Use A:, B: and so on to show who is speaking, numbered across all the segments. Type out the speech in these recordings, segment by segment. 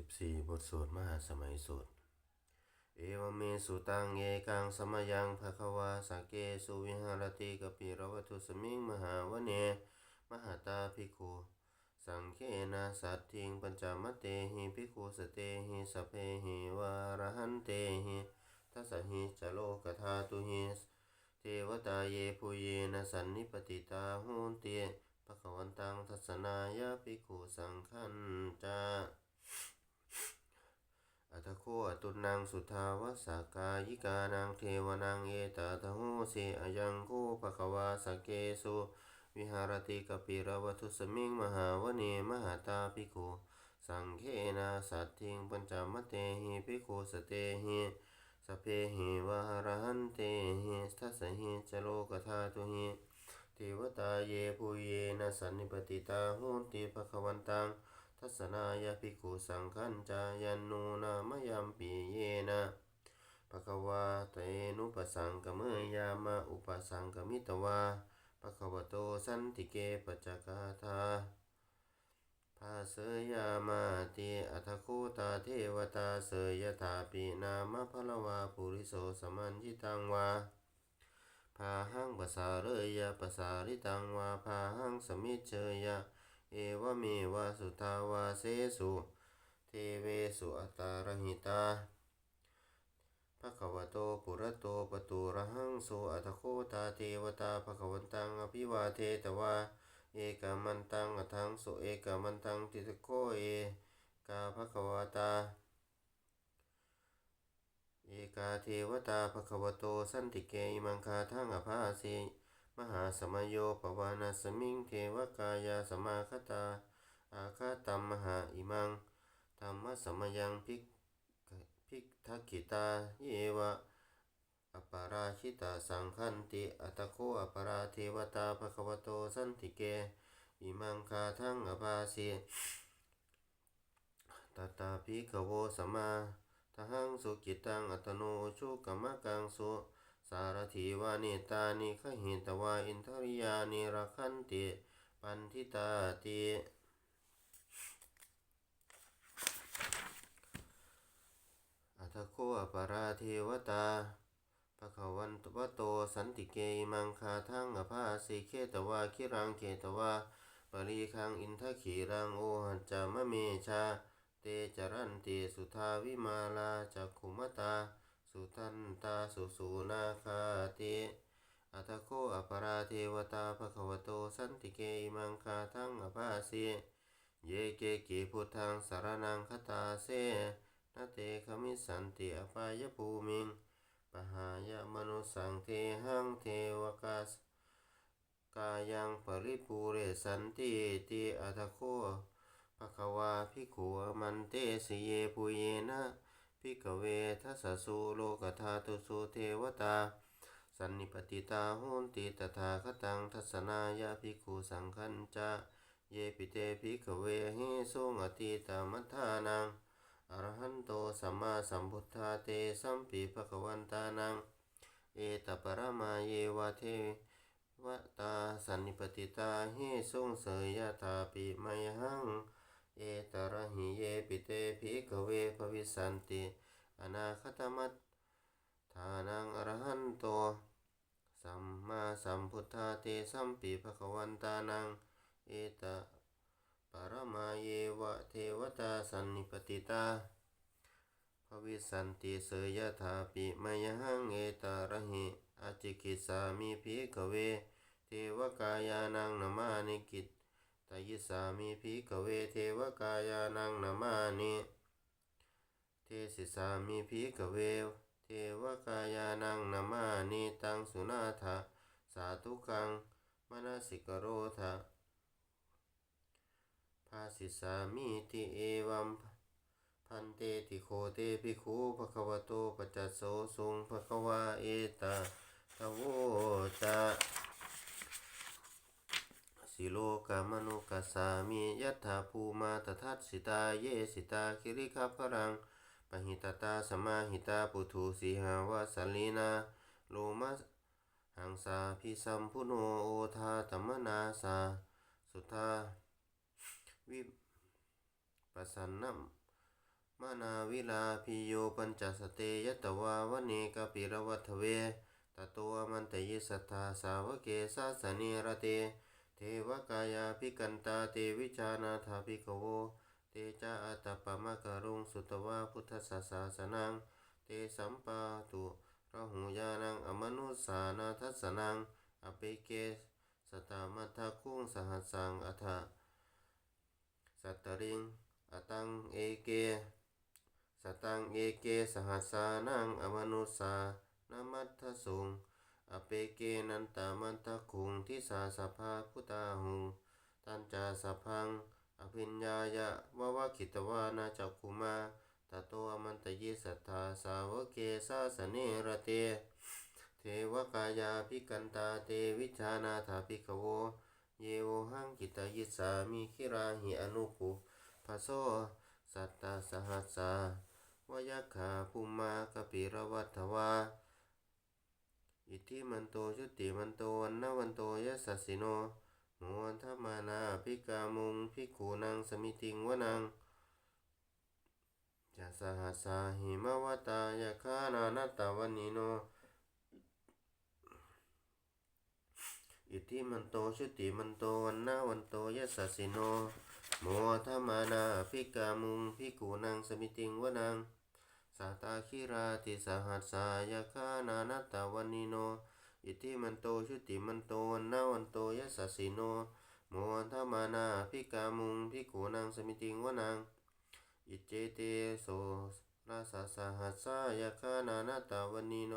A: สิบสี่บทสวดมหาสมัยสวดเอวเมสุตังเยกังสมยังภควาสังเกสุวิหารติกปิรวัตุสมิงมหาวเน มหาตาภิกขุสังเคนะสัตถิงปัญจมัตเตหิภิกขุสเตหิสเพหิวารหันเตหิทัสสหิจโลกธาตุหิเทวตาเยภูเยนะสันนิปติตาหนเตภควันตังทัศนายาภิกขุสังขันจา อัตโคอตุนังสุทาวสากายิกานังเทวนังเอตตะโหเสอยังโคภควาสเกสุวิหารติกปิรวัตุสมิงมหาวเนมหาตาภิกขุสังเคนะสัตถิงปัญจมเตหิภิกขุสเตหิสเพหิวหารหันเตหิทัสหิจโลกธาตุหิเทวตาเยภูเยนะสันนิปติตาโหนติภควันตัง ทัศนายภิกขุสังขันจายันนูนามยัมปีเยนะภะคะวาเตนุปสังกเมยามะอุปสังกมิตวาภะคะวโตสันติเกปจจกาธาภาเสยามาติอัตโคตาเทวตาเสยถาปินามะพละวาปุริโสสมันจิตังวาพาหังปสาเรยะปสาริตังวาพาหังสมิเชยะ เอวเมวะสุทาวาเสสุเทเวสุอัตตารหิตาภะคะวะโตปุระโตปตุระหังโสอัตโคตาเทวตาภะคะวันตังอภิวาเทตวาเอกามันตังอัทังโสเอกามันตังติตโคเอกาภะคะวตา เอกาเทวตาภะคะวโตสันติเกอิมังคาทังอภาเส มหาสมโยปวานาสมิงเทวกายาสมาคตา อาคาตัมมหาอิมังธรรมสมยังพิกพิกทักขิตาเยวะอปาราชิตาสังคันติอัตโคอปาราเทวตาภควโตสันติเกอิมังคาทังอภาสีตตาภิกขโวสมาทหังสุกิตังอัตโนชุกมะกังสุ สารถีวานิตานิขหิตวาอินทริยานิรักขันติ ปันทิตาติอัตโคอปาราเทวตาภะคะวันตวโตสันติเกมังคาทังอภาสิเคตวาคิรังเกตวาปรีคังอินทขีรังโอหัจจามะเมชา เตจรันติสุทาวิมาลาจักขุมตา สุทันตาสุสูนาคาติอัตโคอปราเทวตาภควโตสันติเกอิมังคาทังอภาสิเยเกกิพุทธังสารนังคตาเสนเตขมิสันติอปายภูมิงปหายมนุสังเทหังเทวกัสกายังปริปูเรสันติติอัตโคภควาภิกขุมันเตสเยปุเยนะ พิกเวทัสสุโลกธาตุสุเทวตา สันนิปติตาโหนติตถาคตังทัศนายาภิกขุสังคัญจาเยปิเตภิกเวหิสุงอติตามัทานังอรหันโตสัมมาสัมพุทธาเตสัมปิภควันตานัง เอตปรมาเยวะเทวตาสันนิปติตาหิสุงเสยยะถาปิไมหัง เอตระหิเยปิเตภิกเวภวิสันติ อนาคตมัตทานังอรหันโต สัมมาสัมพุทธาเตสัมปิภควันตานัง เอตปรมาเยวะเทวตาสันนิปติตาภวิสันติเสยถาปิมยหังเอตระหิอจิกิสามิภิกเว เทวกายานังนามานิกิต ตยิสามิภิกเวเทวกายานังนามานิเทศิสามิภิกเวเทวกายานังนามานิตังสุนาถาสาธุกังมนสิกโรธาภาสิสามิติเอวัมพันเตติโคเตภิกขุภควโตปัจจโสสุงภควาเอตาทโวตา สิโลกามนุกัสสามิยัตถาภูมาตทัสสิตาเยสิตาคิริคัพรังปหิตตาสมาหิตาปุถุสีหาวาสลีนาโลมัสหังสาพิสัมพุโนโอทาตมนาสา สุทาวิปัสสนัมมานาวิลาพิโยปัญจสเตยตวาวเนกปิรวัฏเวตโตมันตยิสัทธาสาวเกสาสเนรเต เทวกายาภิกันตาเตวิชานาถาภิกโว เตจาอัตปะมะกะรุงสุตวาพุทธสสาสนัง เตสัมปาตุระหูยานังอมนุสานาทัสสนังอเปเกสตามัทธคุงสหัสสังอัฏฐสัตตริงอตังเอเกสตังเอเกสหัสสานังอมนุสานามัทธสุง อเปเกนันตามันตะคุงทิสาสภาพุตาหุง ตันจาสพัง อภิญญายะวะวะคิตวานาจักคุมาตโตอมันตยิสัทธาสาวเกสาสเนระเต เทวกายาภิกันตาเตวิชานาถาภิกโว เยโวหังกิตยิสามิคิราหิอนุปุภะโสสัตตาสหัสสาวยัคขาภูมากปิรวัฏวา อิทธิมันโตชุติมันโตวันนวันโตยัสสสิโนโมวันทมานาภิกามุงภิกขุนังสมิติงวนังจะสหัสาหิมวตายาคานานัตตาวันนิโน อิทธิมันโตชุติมันโตวันนาวันโตยัสสสิโนโมทมานาภิกามุงภิกขุนังสมิติงวนัง สาตาคิราติสหัสสายาคานานัตตาวันิโนอิทธิมันโตชุติมันโตนาวันโตยัสสสิโนโมทมานาภิกามุงภิกขุนังสมิติงวนังอิเจเตโสราสาสหัสสายาคานานัตตาวันิโน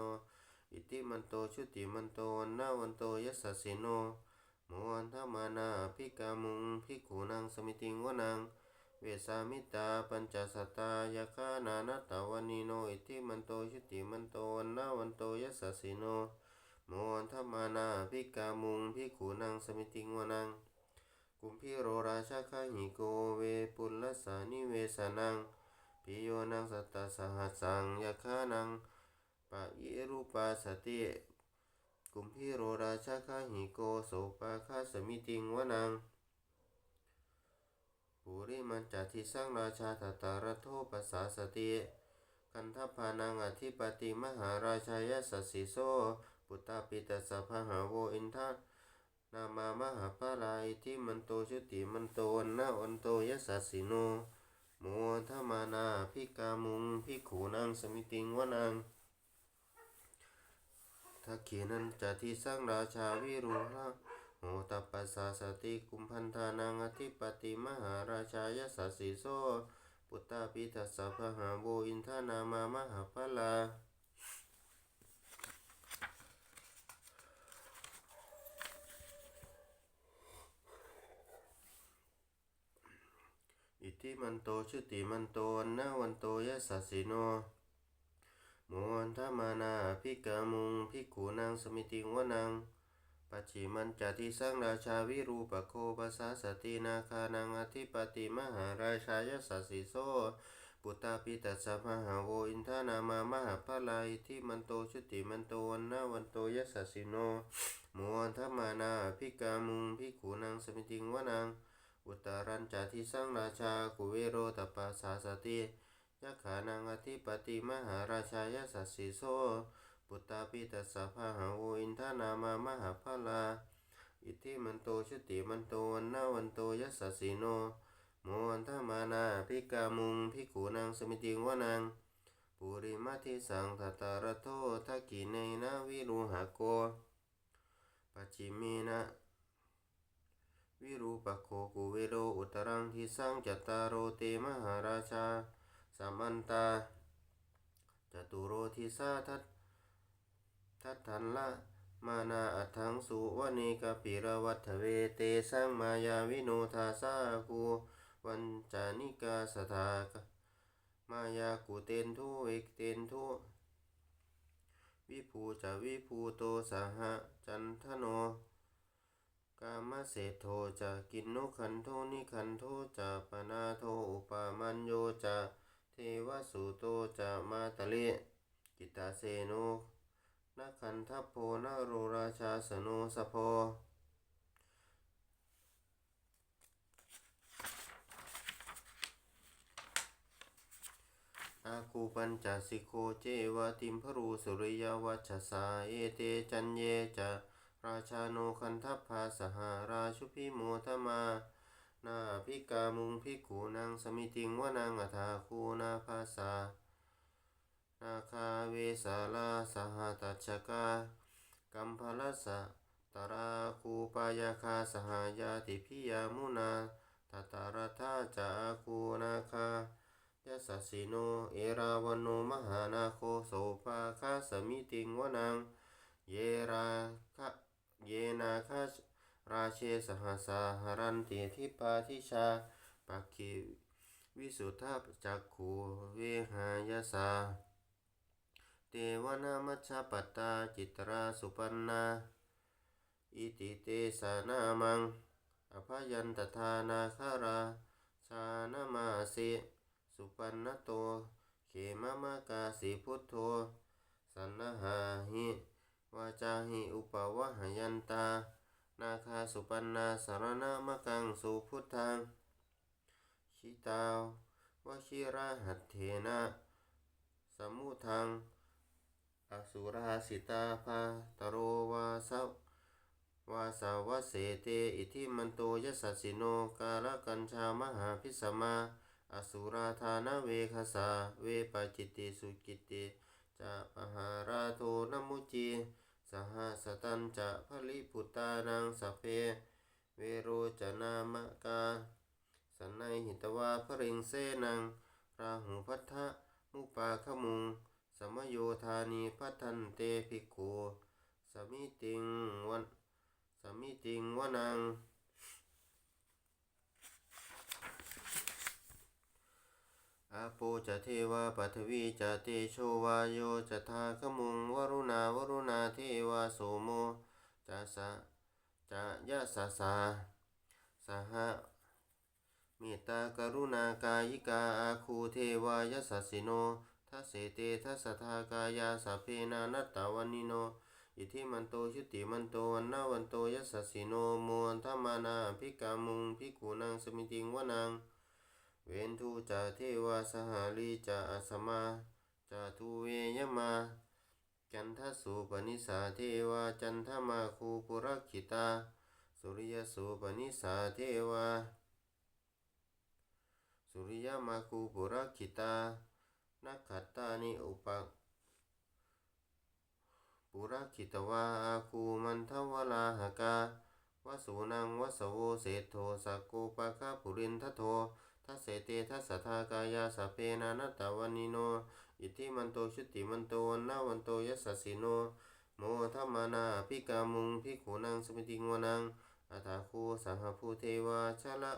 A: อิติมันโตชุติมันโตนาวันโตยัสสสิโนโมอันทมานาภิกามุงภิกขุนังสมิติงวนัง วสามิตาปัญจสัตตายาคานานัตตาวันนิโนอิติมันโตชุติมันโตวันนาวันโตยัสสสิโนโมอันทมานาภิกามุงภิกขุนังสมิติงวนัง กุมพิโรราชาคาหิโกเวปุลสานิเวสนังปิโยนังสัตตสหัสสังยาคานังปะยิรูปาสติกุมพิโรราชาคาหิโกโสปาคาสมิติงวนัง มันจทิสังราชาตตารโทปัสาสติกันทพานังอธิปติมหาราชายสัสสิโสปุตตาปิตสสะพหาโวอินทานามามหาปาลาอิทิมันโตชุติมันโตวันนาวันโตยัสสิโนโมทมานาภิกามุงภิกขุนังสมิติงวนังทักขีนันจะทิสังราชาวิรุหะ โหตัปปัสสาสติกุมพันธานังอธิปติมหาราชายสัสสิโสปุตตาปิทัสสะพหาโวอินทานามามหาปาลาอิติมันโตชุติมันโตวันนาวันโตยัสสสิโนโมอันทมานาภิกามุงภิกขุนังสมิติงวนัง ปัจฉิมันจติสังราชาวิรูปโคปัสสาสตินาคานังอธิปติมหาราชายสัสสิโสปุตตาปิตัสสะมหาโวอินทานามามหาปลาอิทิมันโตชุติมันโตวันนาวันโตยัสสิโนโมอันทมานาภิกามุงภิกขุนังสมิติงวนัง อุตารัญจาทิสังราชากุเวโรตปัสสาสติยักขานังอธิปติมหาราชายสัสสิโส ปุตตาปิตัสสะพหาโวอินทานามามหาพลา อิทิมันโตชติมันโตวันนาวันโตยัสสสิโนโมอันทมานาภิกามุงภิกขุนังสมิติงวนังปุริมัติสังทัตตารโททักขิเนนะวิรุหะโกปัจฉิมีนะวิรูปโคกุเวโรอุตรังทิสังจัตตารโรเตมหาราชาสัมมันตาจตุโรทิสาทัต ทัตทันละมานาอัตถังสุวเนกปิรวัฏเวเตสังมายาวิโนทาสาคูวันจานิกาสถากมายากุเตนทุเอกเตนทุวิภูจะวิภูโตสหจันทโนกามเสโทจะกินนุขันโทนิขันโทจะปนาโทอุปามัญโยจะเทวสุโตจะมาตะเลกิตาเสโน นขันทัพโพนโรราชาสโนสะโพอาคูปัญจสิโขเจวะติมพรูสุริยวัชสาเอเตจันเยจะราชาโนคันทัพพาสหาราชุพิโมทมานาภิกามุงภิกขุนางสมิติงวนังอัฐาคูนาภาษา นาคาเวสาลาสหตัชชกากัมพลัสสะตราคูปายาคาสหายาติพิยามุนาตตารธาจาคูนาคายสสสิโน เอราวโนมหานาโคโสภาคาสมิติงวนัง เยราคะเยนาคาราเชสหสาหรันติทิปาทิชาปักขิวิสุทธาจักขูเวหายสา เทวนามัชฌปตตาจิตราสุปันนาอิติเตสานามัง อภยันตทานาคาราชานามาเสสุปันนโต เขมมากาสิพุทโธสันนหาหิวาจาหิอุปวะหยันตา นาคาสุปันนาสารณมกังสุพุทธังชิตาววชิระหัตเถนะ สมุทัง อสุราสิตาภาตโรวาสวาสาวเสเตอิทิมันโตยสัสสิโนกาลกัญชามหาพิสมาอสุราธานเวคสาเวปจิตติสุกิติจะปหาราโทนมุจีสหสตันจะพลิพุตานังสเพ เวโรจนามกาสันในหิตวาพริงเสนัง ราหุพัทธะมุปาขมุง มโยธานีพัทันเตภิกขุสมิติงวันสมิติงวนัง อาโปจะเทวาปัทวีจะเตโชวาโยจะทาขมุงวรุณาวรุณาเทวาโสโมจะสะจะยะสะสาสหะเมตตากรุณากายิกาอาคูเทวายสัสสิโน ทัสเสเตทัสสทากายาสัพเพนานัตตาวันิโน อิทิมันโตชุติมันโตวันนาวันโตยัสสิโนมวนธรรมานาภิกามุงภิกขุนังสมิติงวนัง เวนทูจาเทวาสหาลีจาอสมาจาทูเวยมา จันทสุปนิสาเทวาจันทมาคูปุรักขิตา สุริยสุปนิสาเทวา สุริยมาคูปุรักขิตา นักขัตตานิอุปปุรักขิตวาอาคูมันทวลาหกาวสุนังวสโวเศธโทสักโกปะคะปุรินทโททัสเสเตทัสสทากายาสเพนานัตตาวันิโน อิทิมันโตชุติมันโตวันนาวันโตยัสสิโน โมทัมมานาภิกามุงภิกขุนังสมิติงวนังอัตถาคูสหภูเทวาชะละ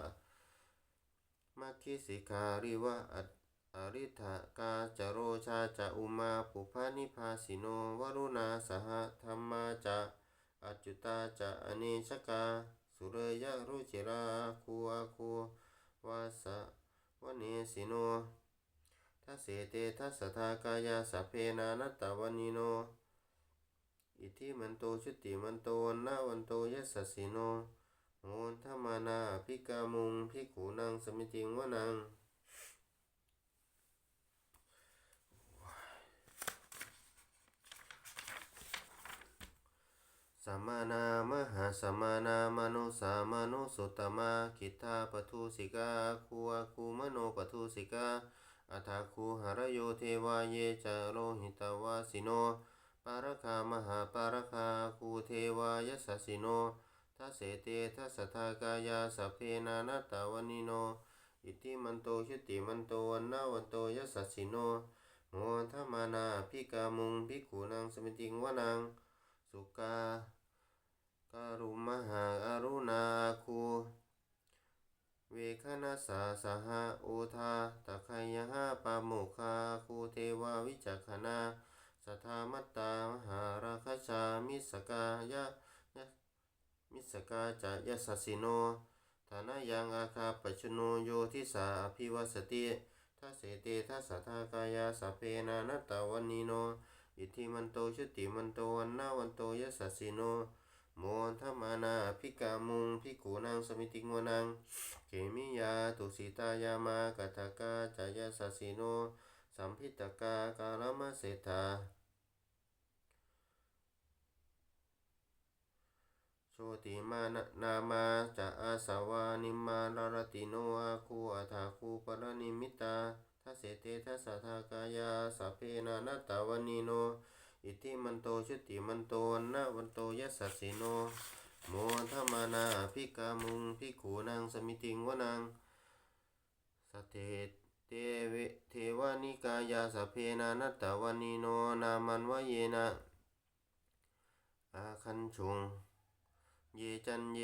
A: มัคคิสิการิวะอัต อริธากาจโรชาจะอุมาปุพานิพาสิโนวรุณาสหธรรมาจะอจุตาจะอเนชกา สุเรยะรุจิราคูอาคูวาสะวเนสิโนทัสเสเตทัสทากายาสเพนานัตตาวันิโน อิทิมันโตชุติมันโตนนาวันโตยัสสิโนโหนธรรมานาภิกามุงภิกขุนังสมิติงวนัง สัมมานามหาสัมมานามโนสามโนสุตมะคิทาปทุสิกาคูอาคูมโนปทุสิกาอัฏาคูหารโยเทวาเยจาโลหิตวาสิโนปารคามหาปารคาคูเทวายสัสสิโนทัสเสเตทัสทากายาสัเพนานัตตาวนิโน อิทิมันโตชุติมันโตวันนาวันโตยสสิโนโหธรรมานาภิกามุงภิกขุนังสมิติงวนังสุกา การุมหาอารุณาคูเวคณสาสหะโอทาตะไคยหปาโมคาคูเทวาวิจักขณาสัทธามัตตามหาราคชามิสกายะยะมิสกาจะยัสสสิโนฐานะยังอาคาปชโนโยทิสาอภิวสติทัสเสเตทัสสทากายาสเพนานัตตาวันนิโน อิทิมันโตชุติมันโตวันนาวันโตยัสสสิโน โมทัมมานาภิกามุงภิกขุนังสมิติงวนังเขมิยาตุสิตายามากัตถกาจายาสสิโน สัมพิตกากาลมะเสธาโชติมานะนามาจะอาสาวานิมานารติโนอาคูอัฏฐาคูปรนิมิตาทัเสเตทัสสะทากายาสัพเพนานัตตาวนีโน อิทิมันโตชุติมันโตวันนะวันโตยัสสสิโนโมทมานาภิกามุงภิกขูนางสมิติงวนังสเทเตเวเทวานิกายาสเพนานัตตาวนีโนนามันวเยนะอาคันชุง เยจันเย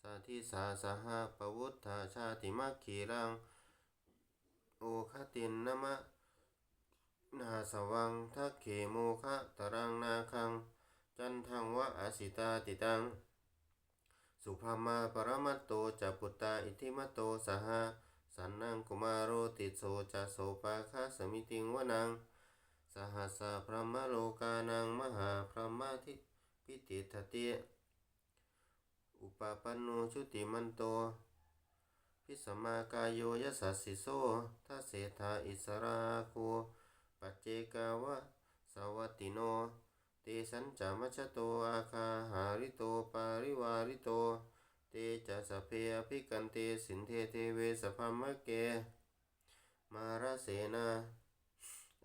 A: สาธิสาสหปวุฒาชาติมัคคีรัง โอคตินนมะ นาสวังทักเขโมคะตรังนาคัง จันทังวะอาสิตาติตัง สุภามาปรมัตโตจะปุตตาอิทิมัตโตสหสันนังกุมารโรติโสจะโสปาคาสมิติงวนัง สหัสสะพระมโลกานังมหาพระมาทิพิติทติอุปปันโนชุติมันโต พิสมากายโยยสัสสิโสทัเสธาอิสราโค ปัจเจกาวะสวัติโนเตสัญจามัชโตอาคาหาริโตปาริวาริโต เตจะสเพอภิกันเตสินเทเทเวสพพมะเก มาราเสนา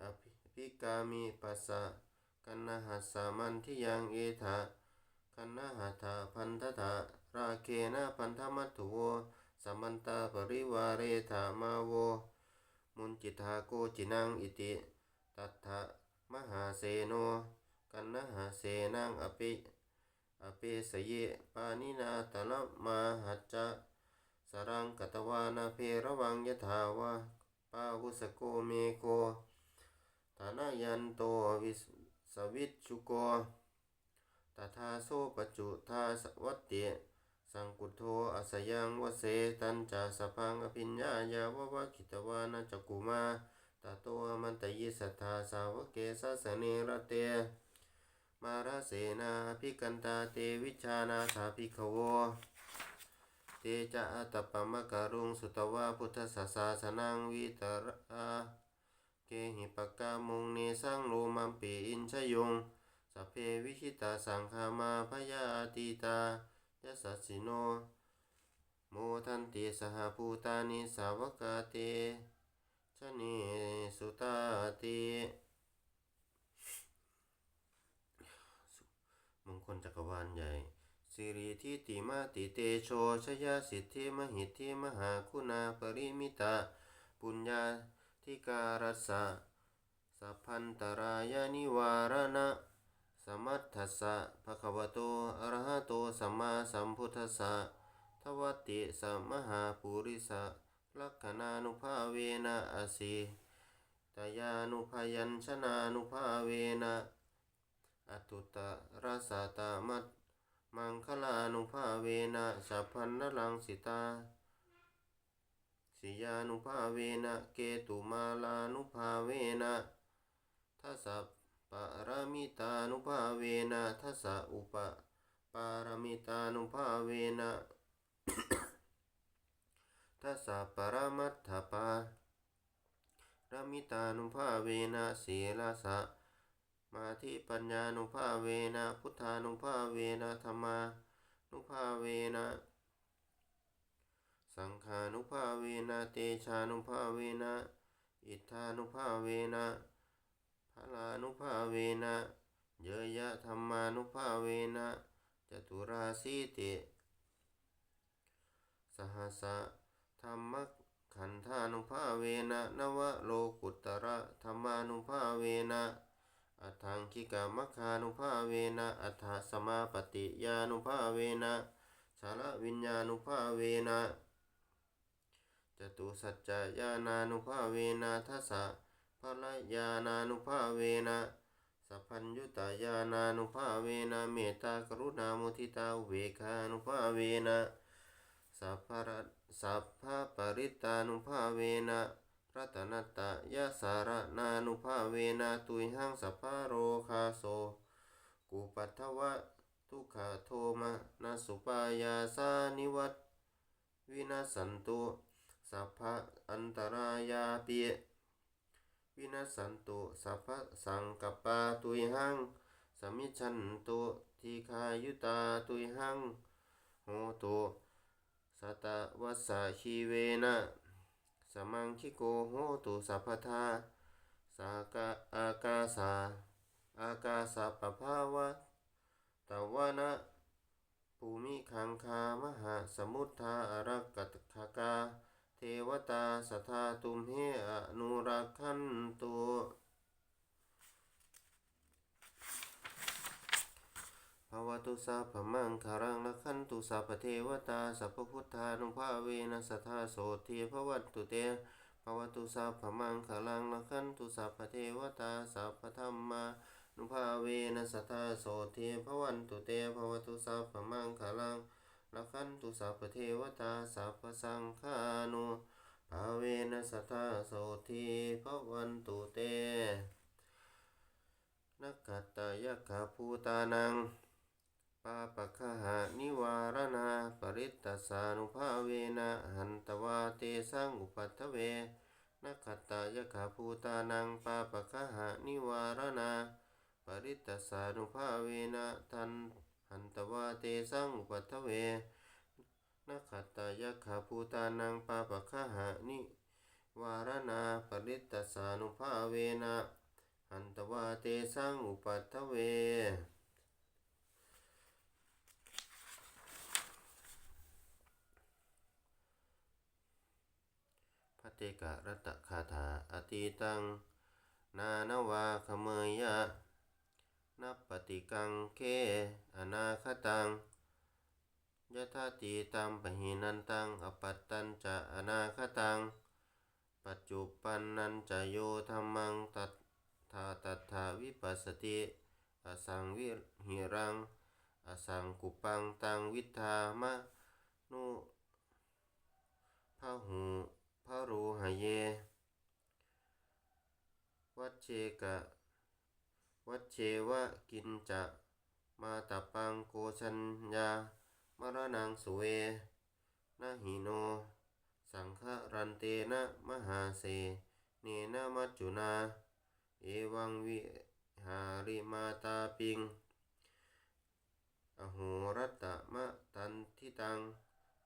A: อภิภิกามิปัสสะกันนหัสสามันทิยังเอถากันนหัตถาพันธะราเคนะพันธมัตถุโวสัมมันตาปริวาเรธามาโว มุนจิตาโกจินังอิติ ตัทธะมหาเสโน กันนะหาเสนังอภิอภิสเยปานินาตนะมาหัจจะสรังกตวานาเพระวังยถาวะปาวุสโกเมโกฐานายันโตวิสวิชชุโกตถาโซปจุทาสวัตติสังกุโทอาสยังวเสตันจาสพังอภิญญายาววะคิตวานาจักกุมา ตโตอมันตยิสัทธาสาวกเกสสเนรเต มาราเสนาภิกันตาเตวิชานาถาภิขโว เตจะอัตปมะการุงสุตวะพุทธสสาสนังวิตระเกหิปกามุงเนสังโลมัมปีอินชยงสัพเพวิชิตาสังฆามาพยาติตายัสสสิโนโมทันติสหภูตานิสาวกาเต ชะเนสุตาติมงคลจักรวาลใหญ่สิริทิติมาติเตโชชยาสิทธิมหิทธิมหาคุณาปริมิตาปุญญาธิการสสะสัพพันตรายานิวารณะสมัทธัสสะภะคะวะโตอะระหะโตสัมมาสัมพุทธัสสะทวัตติสัมมหาปุริสะ ลักขณานุภาเวนะอสิตยานุภยัญชนานุภาเวนะอตุตตรสาตามัตมังคลานุภาเวนะสัพพันนลังสิตาสิยานุภาเวนะเกตุมาลานุภาเวนะทัสสะปะรามิตานุภาเวนะทัสสะอุปปารามิตานุภาเวนะ ทัสสะปรมัตถปารมิตานุภาเวนะศีลสะมาธิปัญญานุภาเวนะพุทธานุภาเวนะธรรมานุภาเวนะสังขานุภาเวนะเตชานุภาเวนะอิทธานุภาเวนะพลานุภาเวนะเยยะธรรมานุภาเวนะจตุราสีติ สหัสสะ ธรรมขันธานุภาเวนะนวโลกุตระธรรมานุภาเวนะอัฏฐังคิกามัคคานุภาเวนะอัฏฐสมาปฏิยานุภาเวนะชาลวิญญาณุภาเวนะจตุสัจจญาณานุภาเวนะทัสสะภลญาณานุภาเวนะสัพพัญญุตายานานุภาเวนะเมตตากรุณามุทิตาเบกขานุภาเวนะสัพพะระ สัพพะปริตานุภาเวนะรัตนตตยะสารนานุภาเวนะตุยหังสัพพะโรคาโสกุปัทวะทุกขโทมานาสุปายาสานิวัตวินาสันตุสัพพะอันตรายาเปิวินัสันตุสัพพะสังกปาตุยหังสมิจฉันตุทีคายุตาตุยหังโหตุ สัตวัสสะชีเวนะสมังคิโกโหตุสัพพทาสากาอากาสาอากาสะปภาวะตวนะภูมิคังคามหาสมุทธาอารักกัตถกา เทวตาสัทาตุมเหอนุรักขันตุ ภวตุสัพมังคารังรักขันตุสัพเทวตาสัพพุทธานุภาเวนะสัทธาโสทีภวันตุเตภวตุสัพมังคารังรักขันตุสัพเทวตาสัพพธรรมานุภาเวนะสัทธาโสทีภวันตุเตภวตุสัพมังคารังรักขันตุสัพเทวตาสัพพสังฆานุภาเวนะสัทธาโสทีภวันตุเตนักขัตตายะขาภูตานัง ปาปะคหานิวารณาปริตตสานุภาเวนะหันตวาเตสังอุปัฏฐเวนักขตายะขาภูตานังปาปะคหานิวารณาปริตตสานุภาเวนะทันหันตวาเตสังอุปัฏฐเวนักขตายะขาภูตานังปาปะคะหะนิวารณาปริตตสานุภาเวนะหันตวาเตสังอุปัฏฐเวพระเตกะรัตคาถาอติตัง นานาวาขเมยยะนับปฏิกังเค อนาคตังยะธาติตัมปหินันตัง อปัตตัญจะอนาคตัง ปัจจุปันนันจะโยธรรมังตัทธาตัทาวิปัสสติ อสังวิหิรัง อสังกุปังตังวิทามะนุพหู พระรูหเย วัชเชกะ วัชเชวะกินจะมาตปังโกชัญญามรณังสุเวนะหิโน สังฆรันเตนะมหาเส เนนะมัจจุนา เอวังวิหาริมาตาปิง อโหรัตตะมะตันทิตัง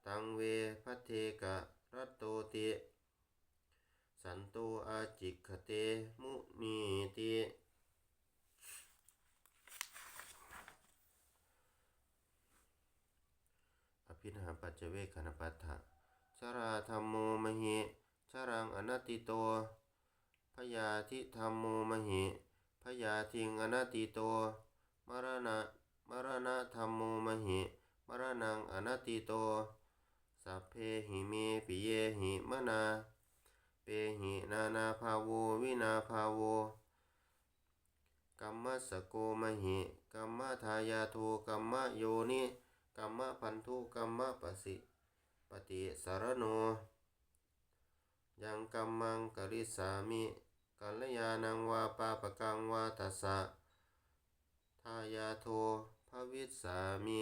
A: ตังเวพัเทกะ รัตโตติสันโตอาจิกขเตมุนีติอภินหาปัจเจเวคณปัฏฐะชราธรรมโมมหิชรังอนัตติโตพยาธิธรรมโมมหิพยาทิงอนัตติโต มรณะ มรณะธรรมโมมหิ มรณังอนัตติโต สัพเพหิเมปิเยหิมนาเปหินานาภาโววินาภาโวกัมมะสโกมหิกัมมะทายาโทกัมมะโยนิกัมมะพันธุกัมมะปสิปฏิสารโนยังกัมมังกริสามิกัลยาณังวาปาปะกังวาตัสสะทายาโทภวิสามิ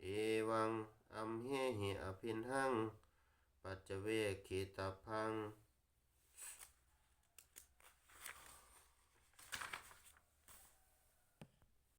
A: เอวัง อัมเหหิอภินหัง ปัจเจเวคิตาพัง